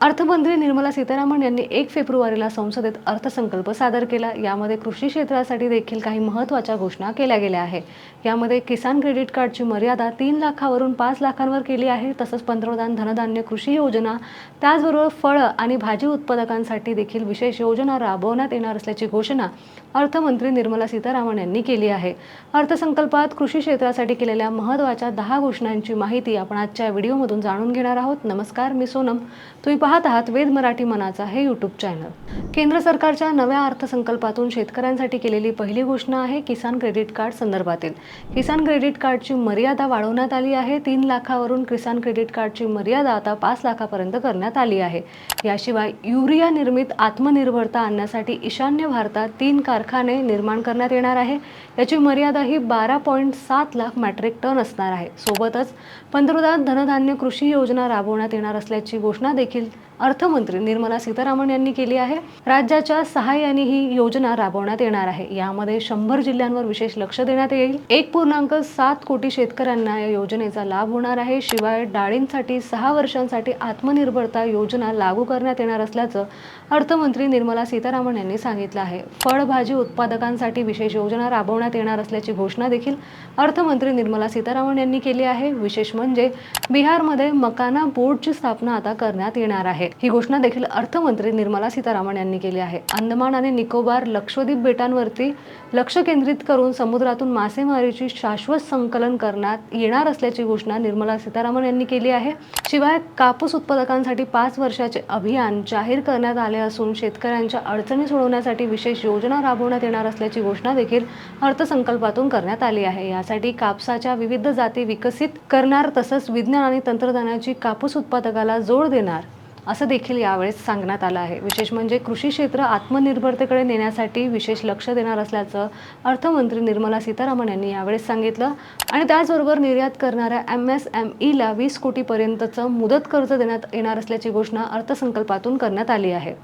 अर्थमंत्री निर्मला सीतारामन यांनी एक फेब्रुवारीला संसदेत अर्थसंकल्प सादर केला. यामध्ये कृषी क्षेत्रासाठी देखील काही महत्त्वाच्या घोषणा केल्या गेल्या आहे यामध्ये किसान क्रेडिट कार्डची मर्यादा तीन लाखावरून पाच लाखांवर केली आहे तसंच पंतप्रधान धनधान्य कृषी योजना त्याचबरोबर फळं आणि भाजी उत्पादकांसाठी देखील विशेष योजना राबवण्यात येणार असल्याची घोषणा अर्थमंत्री निर्मला सीतारामन यांनी केली आहे. अर्थसंकल्पात कृषी क्षेत्रासाठी केलेल्या महत्त्वाच्या दहा घोषणांची माहिती आपण आजच्या व्हिडिओमधून जाणून घेणार आहोत. नमस्कार मी सोनम. तुम्ही पाहत आहात वेद मराठी मनाचा हे यूट्यूब चॅनल केंद्र सरकारच्या नव्या अर्थसंकल्पातून शेतकऱ्यांसाठी केलेली पहिली घोषणा आहे किसान क्रेडिट कार्ड संदर्भातील. किसान क्रेडिट कार्डची मर्यादा वाढवण्यात आली आहे. तीन लाखावरून किसान क्रेडिट कार्डची मर्यादा आता पाच लाखापर्यंत करण्यात आली आहे. याशिवाय युरिया निर्मित आत्मनिर्भरता आणण्यासाठी ईशान्य भारतात तीन कारखाने निर्माण करण्यात येणार आहे. याची मर्यादा ही बारा पॉईंट सात लाख मॅट्रिक टन असणार आहे. सोबतच पंतप्रधान धनधान्य कृषी योजना राबवण्यात येणार असल्याची घोषणा देखील अर्थमंत्री निर्मला सीतारामन यांनी केली आहे. राज्याच्या सहाय्याने ही योजना राबवण्यात येणार आहे. यामध्ये शंभर जिल्ह्यांवर विशेष लक्ष देण्यात येईल. एक पूर्णांक सात कोटी शेतकऱ्यांना या योजनेचा लाभ होणार आहे. शिवाय डाळींसाठी सहा वर्षांसाठी आत्मनिर्भरता योजना लागू करण्यात येणार असल्याचं अर्थमंत्री निर्मला सीतारामन यांनी सांगितलं आहे. फळभाजी उत्पादकांसाठी विशेष योजना राबवण्यात येणार असल्याची घोषणा देखील अर्थमंत्री निर्मला सीतारामन यांनी केली आहे. विशेष म्हणजे बिहारमध्ये मकाना बोर्डची स्थापना आता करण्यात येणार आहे ही घोषणा देखील अर्थमंत्री निर्मला सीतारामन यांनी केली आहे. अंदमान आणि निकोबार लक्षद्वीप बेटांवरती लक्ष केंद्रित करून समुद्रातून मासेमारीची शाश्वत संकलन करण्यात येणार असल्याची घोषणा निर्मला सीतारामन यांनी केली आहे. शिवाय कापूस उत्पादकांसाठी पाच वर्षाचे अभियान जाहीर करण्यात आले असून शेतकऱ्यांच्या अडचणी सोडवण्यासाठी विशेष योजना राबवण्यात येणार असल्याची घोषणा देखील अर्थसंकल्पातून करण्यात आली आहे. यासाठी कापसाच्या विविध जाती विकसित करणार तसंच विज्ञान आणि तंत्रज्ञानाची कापूस उत्पादकाला जोड देणार असं देखील यावेळेस सांगण्यात आलं आहे. विशेष म्हणजे कृषी क्षेत्र आत्मनिर्भरतेकडे नेण्यासाठी विशेष लक्ष देणार असल्याचं अर्थमंत्री निर्मला सीतारामन यांनी यावेळेस सांगितलं. आणि त्याचबरोबर निर्यात करणाऱ्या एम एस एम ईला वीस कोटीपर्यंतचं मुदत कर्ज देण्यात येणार असल्याची घोषणा अर्थसंकल्पातून करण्यात आली आहे.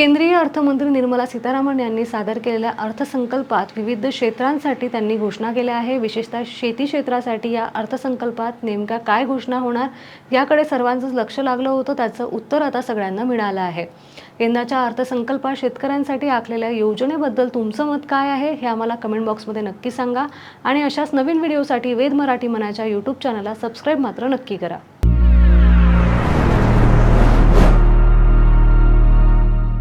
केंद्रीय अर्थमंत्री निर्मला सीतारामन यांनी सादर केलेल्या अर्थसंकल्पात विविध क्षेत्रांसाठी त्यांनी घोषणा केल्या आहे. विशेषतः शेती क्षेत्रासाठी या अर्थसंकल्पात नेमक्या काय घोषणा होणार याकडे सर्वांचंच लक्ष लागलं होतं. त्याचं उत्तर आता सगळ्यांना मिळालं आहे. यंदाच्या अर्थसंकल्पात शेतकऱ्यांसाठी आखलेल्या योजनेबद्दल तुमचं मत काय आहे हे आम्हाला कमेंट बॉक्समध्ये नक्की सांगा. आणि अशाच नवीन व्हिडिओसाठी वेद मराठी मनाच्या यूट्यूब चॅनलला सबस्क्राईब मात्र नक्की करा.